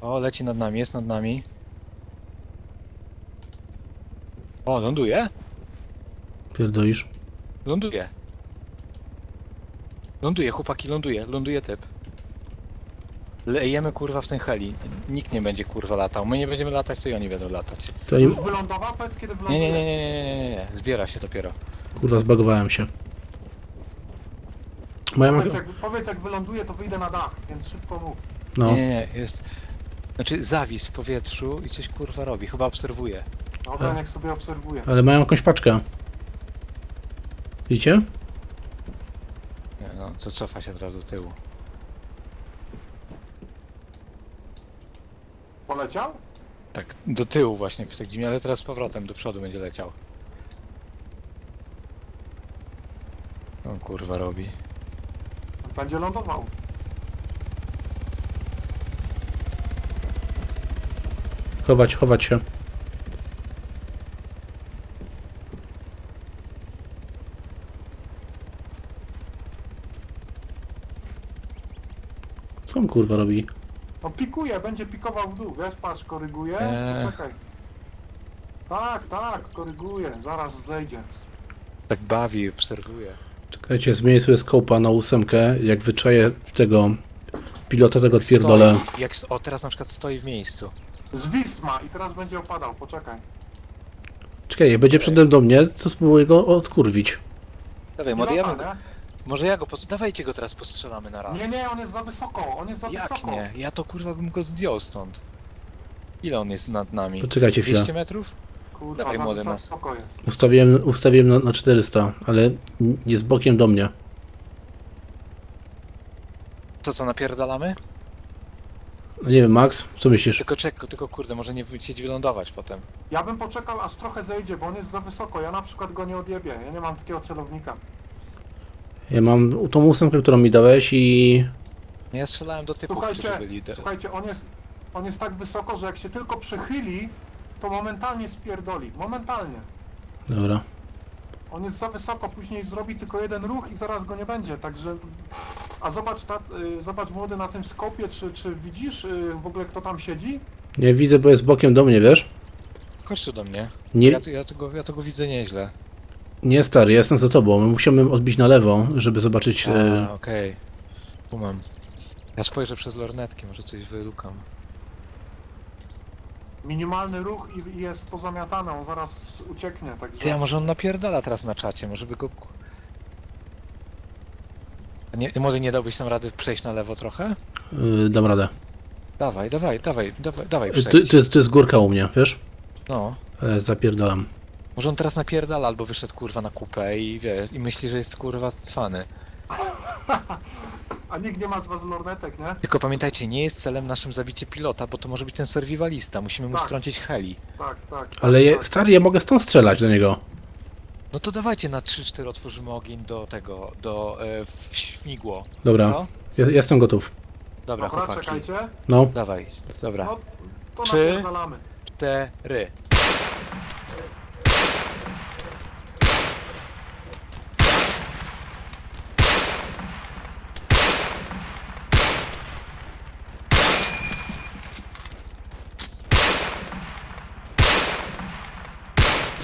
O, leci nad nami, jest nad nami. O, ląduje? Pierdolisz. Ląduje. Ląduje, chłopaki, ląduje, ląduje typ. Lejemy kurwa w ten heli. Nikt nie będzie kurwa latał. My nie będziemy latać, to i oni będą latać. To im... Już wylądował? Powiedz kiedy Nie, wyląduje. nie, nie, nie, nie, nie, nie, nie. Zbiera się dopiero. Kurwa, zbagowałem się. Moja Powiedz jak, powiedz jak wyląduje, to wyjdę na dach, więc szybko mów. No. Nie, nie, nie, jest. Znaczy zawis w powietrzu i coś kurwa robi, chyba obserwuje. Dobra, niech sobie obserwuje. Ale mają jakąś paczkę. Widzicie? Nie, no, co cofa się teraz do tyłu. Poleciał? Tak, do tyłu właśnie, tak dziwnie, ale teraz z powrotem do przodu będzie leciał. On kurwa robi. Będzie lądował. Chować, chować się. Co on kurwa robi? No pikuje, będzie pikował w dół, wiesz, patrz, koryguje. Eee. Poczekaj. Tak, tak, koryguje, zaraz zejdzie. Tak bawi, obserwuje. Czekajcie, zmienię sobie skopa na ósemkę. Jak wyczaję tego pilota, tego. Stoi, jak, s- o, teraz na przykład stoi w miejscu. Zwis ma i teraz będzie opadał, poczekaj. Czekaj, jak będzie przede do mnie, to spróbuję go odkurwić. Dawaj, Pilota, modujemy go. nie? Może ja go, pos- dawajcie go teraz postrzelamy na raz. Nie, nie, on jest za wysoko, on jest za Jak wysoko. nie? Ja to kurwa bym go zdjął stąd. Ile on jest nad nami? Poczekajcie chwilę. 200 metrów? Kurwa, Dawaj, za młody nas. wysoko jest. Ustawiłem, ustawiłem na, na 400, ale jest bokiem do mnie. To co, napierdalamy? No nie wiem, Max, co myślisz? Tylko czekaj, tylko kurde, może nie chcieć wylądować potem. Ja bym poczekał aż trochę zejdzie, bo on jest za wysoko. Ja na przykład go nie odjebię. Ja nie mam takiego celownika. Ja mam tą ósemkę, którą mi dałeś i... No Ja strzelałem do typów, Słuchajcie, którzy byli... De- słuchajcie, on jest, on jest tak wysoko, że jak się tylko przechyli, to momentalnie spierdoli. Momentalnie. Dobra. On jest za wysoko, później zrobi tylko jeden ruch i zaraz go nie będzie, także... A zobacz, ta, y, zobacz młody na tym skopie, czy, czy widzisz y, w ogóle kto tam siedzi? Nie widzę, bo jest bokiem do mnie, wiesz? Chodź tu do mnie. Nie, Ja, tu- ja, tego, ja tego widzę nieźle. nie stary, ja jestem za tobą. My musimy odbić na lewo, żeby zobaczyć... A, E... okej. Tu mam. Ja spojrzę przez lornetki, może coś wylukam. Minimalny ruch i, i jest pozamiatany, on zaraz ucieknie, także... Ty, a może on napierdala teraz na czacie, może by go... Nie, młody, nie dałbyś nam rady przejść na lewo trochę? e, dam radę. Dawaj, dawaj, dawaj, dawaj, dawaj E, To, to, jest, to jest górka u mnie, wiesz? No. E, zapierdalam. Może on teraz napierdala albo wyszedł kurwa na kupę i wie, i myśli, że jest kurwa cwany. A nikt nie ma z was lornetek, nie? Tylko pamiętajcie, nie jest celem naszym zabicie pilota, bo to może być ten survivalista, musimy mu Tak. strącić heli. Tak, tak. Ale tak, je, tak. stary, ja mogę stąd strzelać do niego. No to dawajcie na 3-4 otworzymy ogień do tego, do e, w śmigło. Dobra, Co? ja, jestem gotów. Dobra, Dobra, chłopaki. czekajcie. No, Dawaj, dobra. No, to Trzy. napierdalamy. Cztery.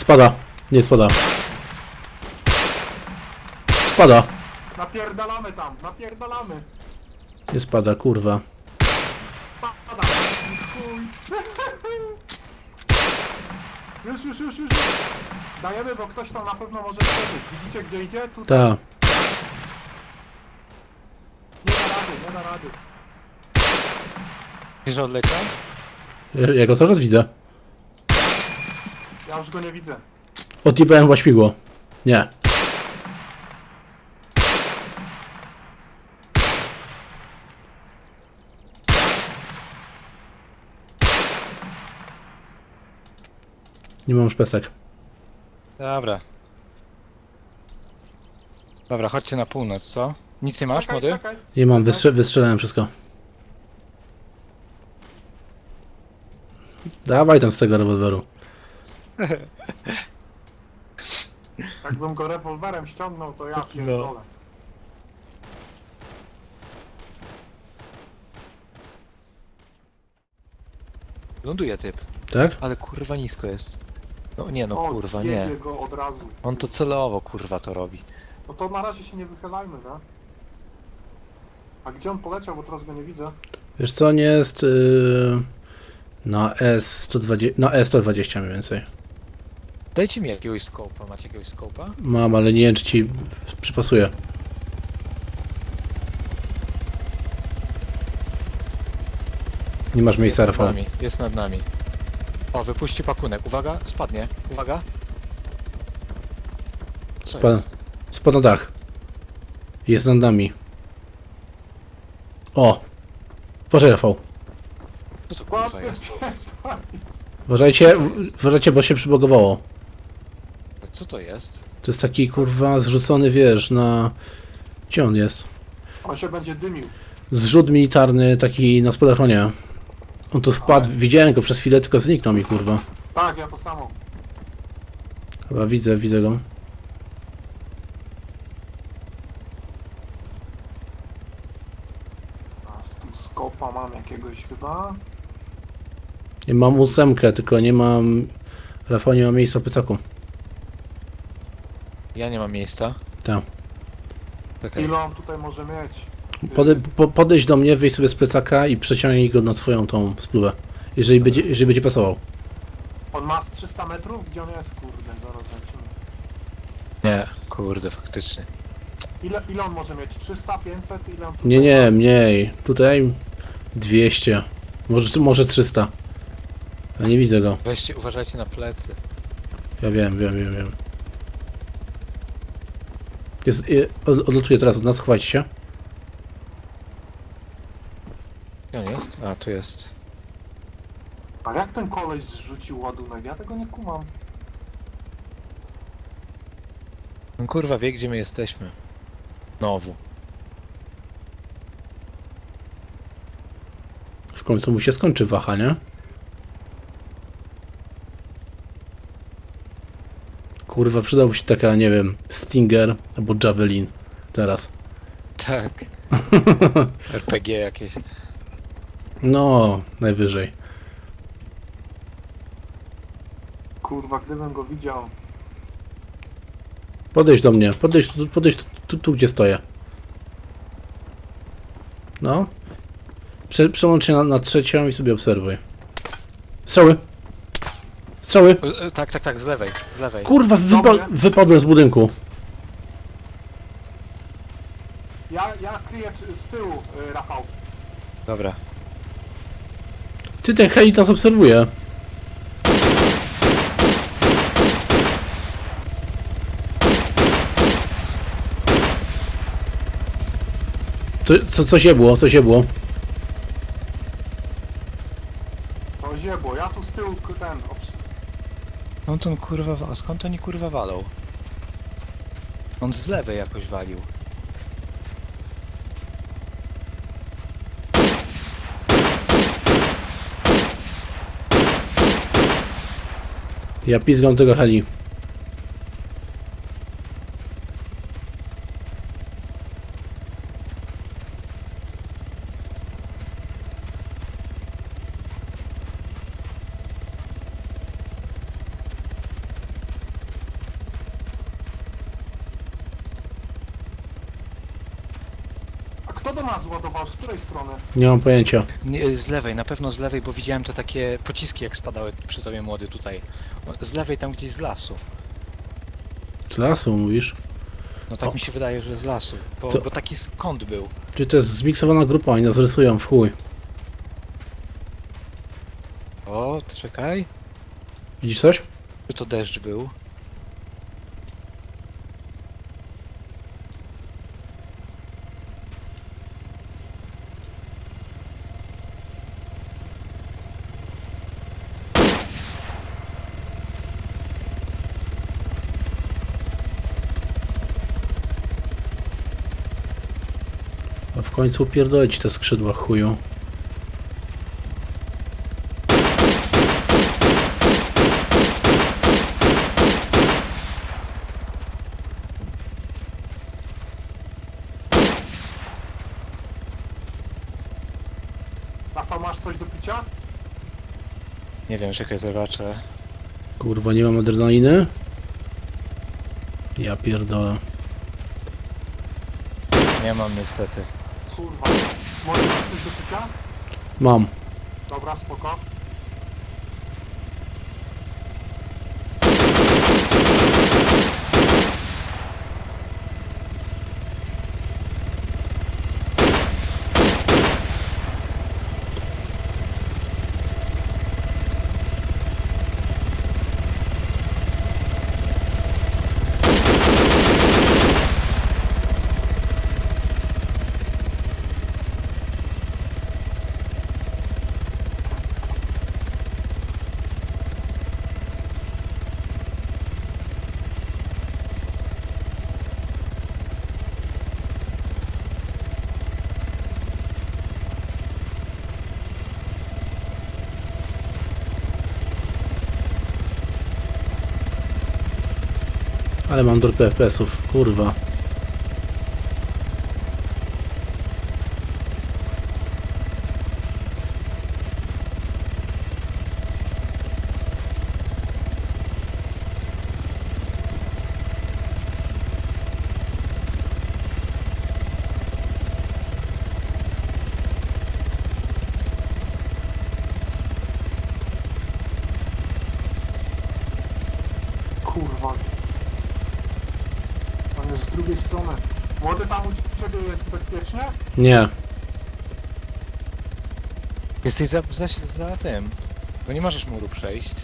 Spada. Nie spada. Spada. Napierdalamy tam, napierdalamy. Nie spada, kurwa. Pada. Chuj. Już, już, już, już. Dajemy, bo ktoś tam na pewno może przebyć. Widzicie gdzie idzie? Tutaj. Ta. Nie da rady, nie da rady. Wiesz, że odleciał? Ja ja go cały czas widzę. Ja już go nie widzę. Odjebałem chyba śmigło. Nie. Nie mam szpesek. Dobra. Dobra, chodźcie na północ, co? Nic nie masz, czekaj, młody? czekaj. Nie mam, wystrze wystrzelałem wszystko. Dawaj tam z tego rewolweru. Jakbym go rewolwerem ściągnął, to ja pierdolę. Ląduje typ, Tak? ale kurwa nisko jest. No nie no o, kurwa, nie. go od razu. On to celowo kurwa to robi. No to na razie się nie wychylajmy, nie? A gdzie on poleciał, bo teraz go nie widzę. Wiesz co, on jest yy, na S120, na S120 mniej więcej. Dajcie mi jakiegoś skopa, macie jakiegoś skopa? Mam, ale nie wiem, czy ci przypasuje. Nie masz miejsca, jest nad Rafał. nami, jest nad nami. O, wypuści pakunek. Uwaga, spadnie. Uwaga. Co Spa- jest? Spadł na dach. Jest nad nami. O! Uważaj, Rafał. Co to kurwa jest? Uważajcie, uważajcie, bo się przybogowało. Co to jest? To jest taki, kurwa, zrzucony, wiesz, na... Gdzie on jest? On się będzie dymił. Zrzut militarny, taki na spadochronie. On tu wpadł, widziałem go przez chwilę, tylko zniknął mi, kurwa. Tak, ja to samo. Chyba widzę, widzę go. A tu skopa mam jakiegoś chyba. Nie mam ósemkę, tylko nie mam... Rafał nie ma miejsca w plecaku. Ja nie mam miejsca. Tak. Czekaj. Ile on tutaj może mieć? Pode, po, podejdź do mnie, wyjść sobie z plecaka i przeciągnij go na swoją tą spluwę. Jeżeli będzie, jeżeli będzie pasował. On ma z 300 metrów? Gdzie on jest? Kurde, zaraz zobaczymy. Nie, kurde, faktycznie. Ile, ile on może mieć? 300, 500? Ile on tutaj Nie, nie, ma? mniej. Tutaj 200. Może, może 300. A nie widzę go. Weźcie, uważajcie na plecy. Ja wiem, wiem, wiem, wiem. Jest, y, od- odlatuje teraz od nas, chowajcie się. Gdzie on jest? A, tu jest. A jak ten koleś zrzucił ładunek? Ja tego nie kumam. No kurwa, wie gdzie my jesteśmy. Znowu. W końcu mu się skończy waha, nie? Kurwa, przydałby się taka, nie wiem, Stinger albo Javelin teraz. Tak. RPG jakieś. No, najwyżej. Kurwa, gdybym go widział. Podejdź do mnie, podejdź, tu- podejdź tu, tu, tu gdzie stoję. No. Prze, przełącz się na, na trzecią i sobie obserwuj. Strzały! Strzały! E, e, Tak, tak, tak, z lewej, z lewej. Kurwa, wypa Dobra. wypadłem z budynku. Ja, ja kryję czy- z tyłu, y, Rafał. Dobra. Ty, ten heli nas obserwuje. To, co, co się było, co się było? To ziebło, ja tu z tyłu k- ten. Obs- On kurwa wa- skąd oni kurwa walą? On z lewej jakoś walił. Ja pizgam tego heli. Kto do nas ładował? Z której strony? Nie mam pojęcia. Nie, z lewej, na pewno z lewej, bo widziałem te takie pociski jak spadały przy tobie młody tutaj. Z lewej tam gdzieś z lasu. Z lasu mówisz? No tak O. mi się wydaje, że z lasu. Bo, To- bo taki skąd był. Czy to jest zmiksowana grupa, oni nas rysują w chuj. O, to czekaj. Widzisz coś? Czy to deszcz był? Końcu upierdolę ci te skrzydła chuju. Rafał, masz coś do picia? Nie wiem, czekaj, zobaczę. Kurwa, nie mam adrenaliny. Ja pierdolę. Nie mam niestety. Kurwa. Może masz coś do picia? Mam. Dobra, spoko. Ale mam drop FPS-ów, kurwa. On jest z drugiej strony. Młody tam u ciebie jest bezpiecznie? Nie. Jesteś za, za, za tym. Bo nie możesz muru przejść.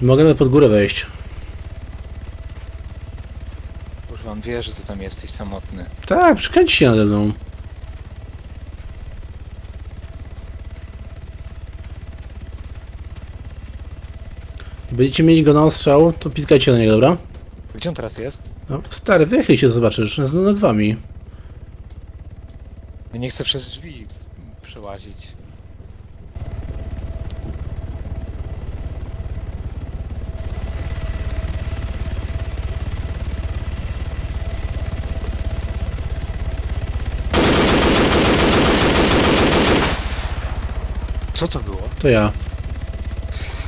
Mogę nawet pod górę wejść. Kurwa, on wie, że ty tam jesteś samotny. Tak, przykręci się nade mną. Będziecie mieli go na ostrzał, to piskajcie na niego, dobra? Gdzie on teraz jest? No, stary, wychyl się, zobaczysz. Jest nad wami. Ja nie chcę przez drzwi przełazić. Co to było? To ja.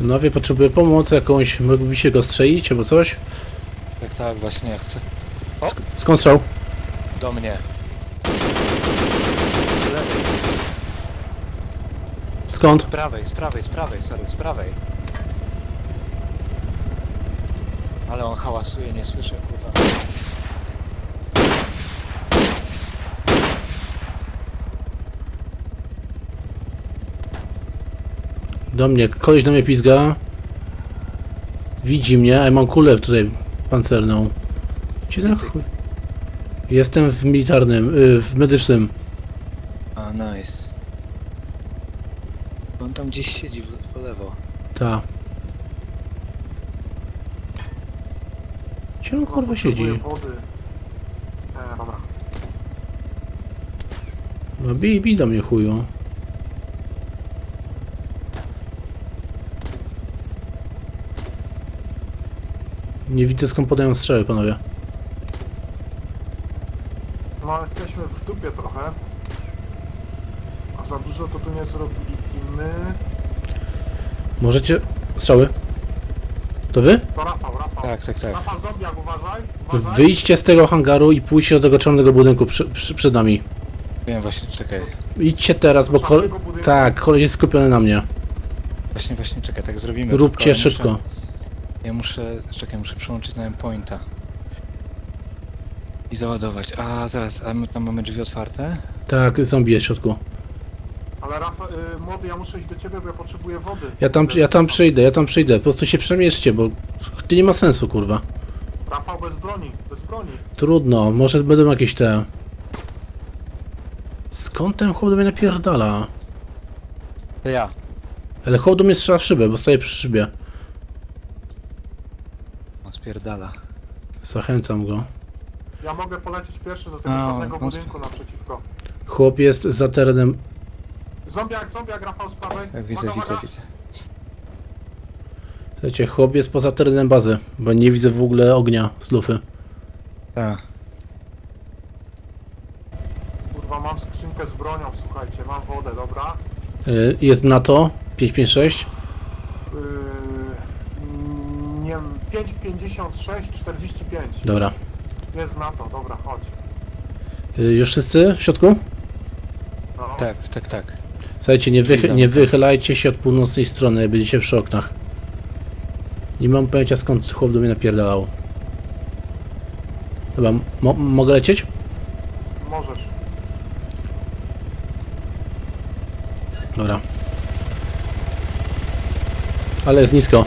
Panowie, potrzebuję pomocy jakąś. Moglibyście go strzelić albo coś? Tak, tak, właśnie chcę. O! Sk skąd strzał? Do mnie. Z lewej. Skąd? Z prawej, z prawej, z prawej, sorry, z prawej. Ale on hałasuje, nie słyszę, kurwa. Do mnie, koleś do mnie pizga. Widzi mnie, a ja mam kulę tutaj pancerną. Gdzie ten chuj? Jestem w militarnym, y, w medycznym. A, nice. On tam gdzieś siedzi w- po lewo. Ta. Gdzie on kurwa siedzi? Potrzebuję wody. E, dobra. No bij, bij do mnie chuju. Nie widzę skąd podają strzały, panowie. No jesteśmy w dupie trochę. A za dużo to tu nie zrobimy. Możecie... Strzały? To wy? To Rafał, Rafał. Tak, tak, tak. Rafał zombiak, uważaj. uważaj. Wyjdźcie z tego hangaru i pójdźcie do tego czarnego budynku przy, przy, przed nami. Wiem właśnie, czekaj. Idźcie teraz, bo kole... Czarnego budynku. Tak, koleś jest skupiony na mnie. Właśnie, właśnie, czekaj, tak zrobimy. Róbcie tylko szybko. Ja muszę, czekaj, muszę przełączyć na pointa. I załadować. A, zaraz, a my tam mamy drzwi otwarte? Tak, zombie jest w środku. Ale Rafał, y, młody, ja muszę iść do ciebie, bo ja potrzebuję wody. Ja tam, ja tam przyjdę, ja tam przyjdę. Po prostu się przemieszcie, bo to nie ma sensu, kurwa. Rafał bez broni, bez broni. Trudno, może będą jakieś te... Skąd ten chłop do mnie napierdala? To ja. Ale chłop do mnie strzela w szybę, bo stoję przy szybie. On spierdala. Zachęcam go. Ja mogę polecieć pierwszy do tego A, czarnego no budynku naprzeciwko. Chłop jest za terenem. Zombiak, zombiak, Rafał z prawej. Tak, widzę, Uwaga, widzę, uwaga. widzę. Słuchajcie, chłop jest poza terenem bazy, bo nie widzę w ogóle ognia z lufy. Tak. Kurwa, mam skrzynkę z bronią, słuchajcie, mam wodę, dobra. Y, Jest NATO 556. Yy, 5,56, 45. Dobra. Jest na to, dobra, chodź. Y, Już wszyscy w środku? No. Tak, tak, tak. Słuchajcie, nie, wychy nie wychylajcie się od północnej strony, jak będziecie przy oknach. Nie mam pojęcia skąd chłop do mnie napierdalał. Chyba, mo mogę lecieć? Możesz. Dobra. Ale jest nisko.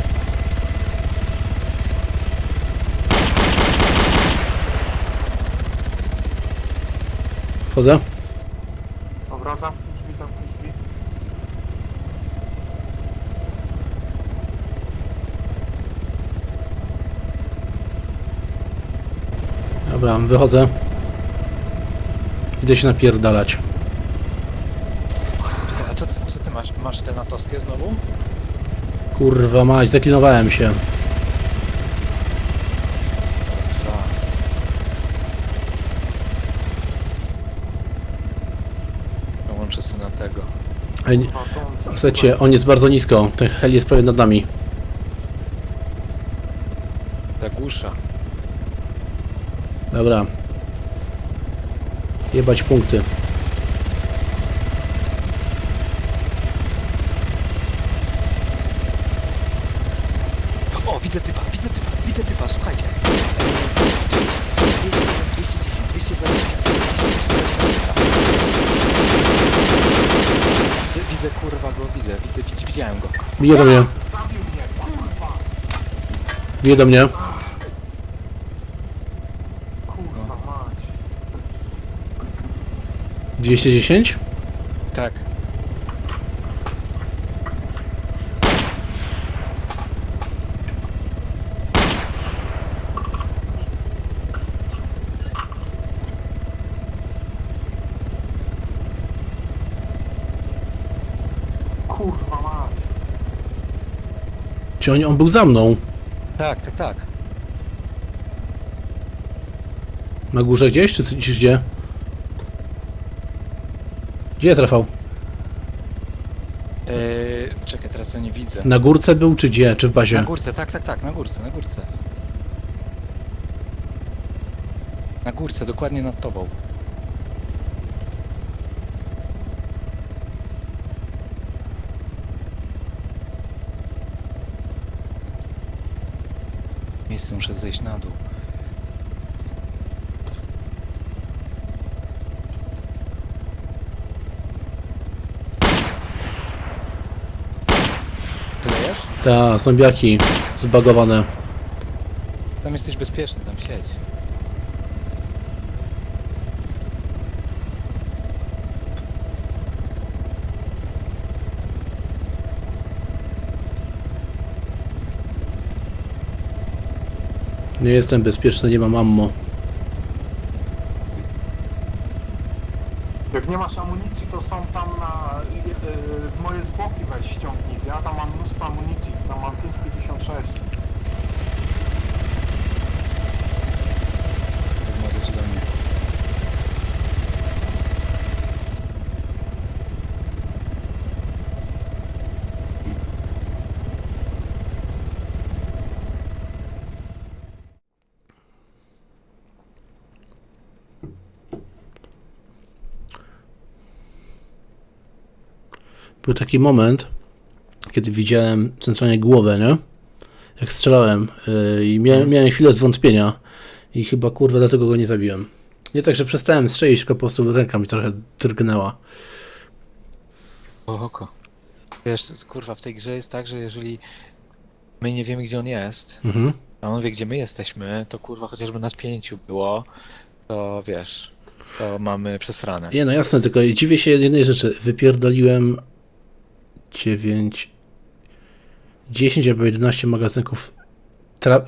Wchodzę. Dobra, zamknij drzwi, zamknij drzwi. Dobra, wychodzę. Idę się napierdalać. Czekaj, A co, ty- co ty masz? Masz te natowskie znowu? Kurwa mać, zaklinowałem się. Dwa. Dołączę sobie na tego. On- Słuchajcie, on jest bardzo nisko. Ten heli jest prawie nad nami. Zagłusza. Dobra. Jebać punkty. O, widzę typa, widzę typa, widzę typa, słuchajcie. 210, 220. Widzę, kurwa go, widzę, widzę, widz- widziałem go. Bije do mnie. Bije do mnie. Kurwa mać. 210? Tak. Kurwa mać. Czy on, on był za mną? Tak, tak, tak. Na górze gdzieś? Czy, czy gdzie? Gdzie jest Rafał? Eee, czekaj, teraz ja nie widzę. Na górce był, czy gdzie? Czy w Na bazie? górce, tak, tak, tak, na górce, na górce. Na górce, dokładnie nad tobą. Miejsce muszę zejść na dół. Ty lejesz? Ta, zombiaki zbagowane. Tam jesteś bezpieczny, tam siedź. Nie jestem bezpieczny, nie mam ammo. Jak nie masz amunicji, to są tam na... y, y, z moje zwłoki weź ściągnij. Ja tam mam mnóstwo amunicji, tam mam 5,56. Może ci do mnie. Był taki moment, kiedy widziałem centralnie głowę, nie? Jak strzelałem yy, i miałem, miałem chwilę zwątpienia i chyba kurwa dlatego go nie zabiłem. Nie tak, że przestałem strzelić, tylko po prostu ręka mi trochę drgnęła. Oko. Wiesz, kurwa, w tej grze jest tak, że jeżeli my nie wiemy, gdzie on jest, Mhm. a on wie, gdzie my jesteśmy, to kurwa, chociażby nas pięciu było, to wiesz, to mamy przesrane. Nie, no jasne, tylko dziwię się jednej rzeczy. Wypierdoliłem 9, 10 albo 11 magazynków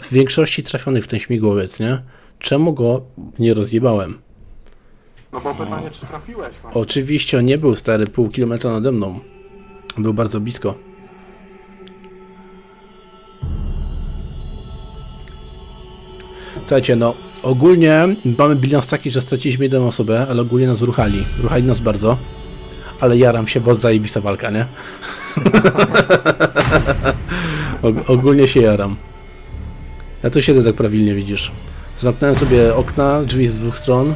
w większości trafionych w ten śmigłowiec, nie? Czemu go nie rozjebałem? No bo pytanie, czy trafiłeś właśnie. Oczywiście on nie był stary pół kilometra nade mną. Był bardzo blisko. Słuchajcie, no ogólnie mamy bilans taki, że straciliśmy jedną osobę, ale ogólnie nas ruchali. Ruchali nas bardzo. Ale jaram się, bo zajebista walka, nie? Og- ogólnie się jaram. Ja tu siedzę tak prawilnie, widzisz. Zamknąłem sobie okna, drzwi z dwóch stron.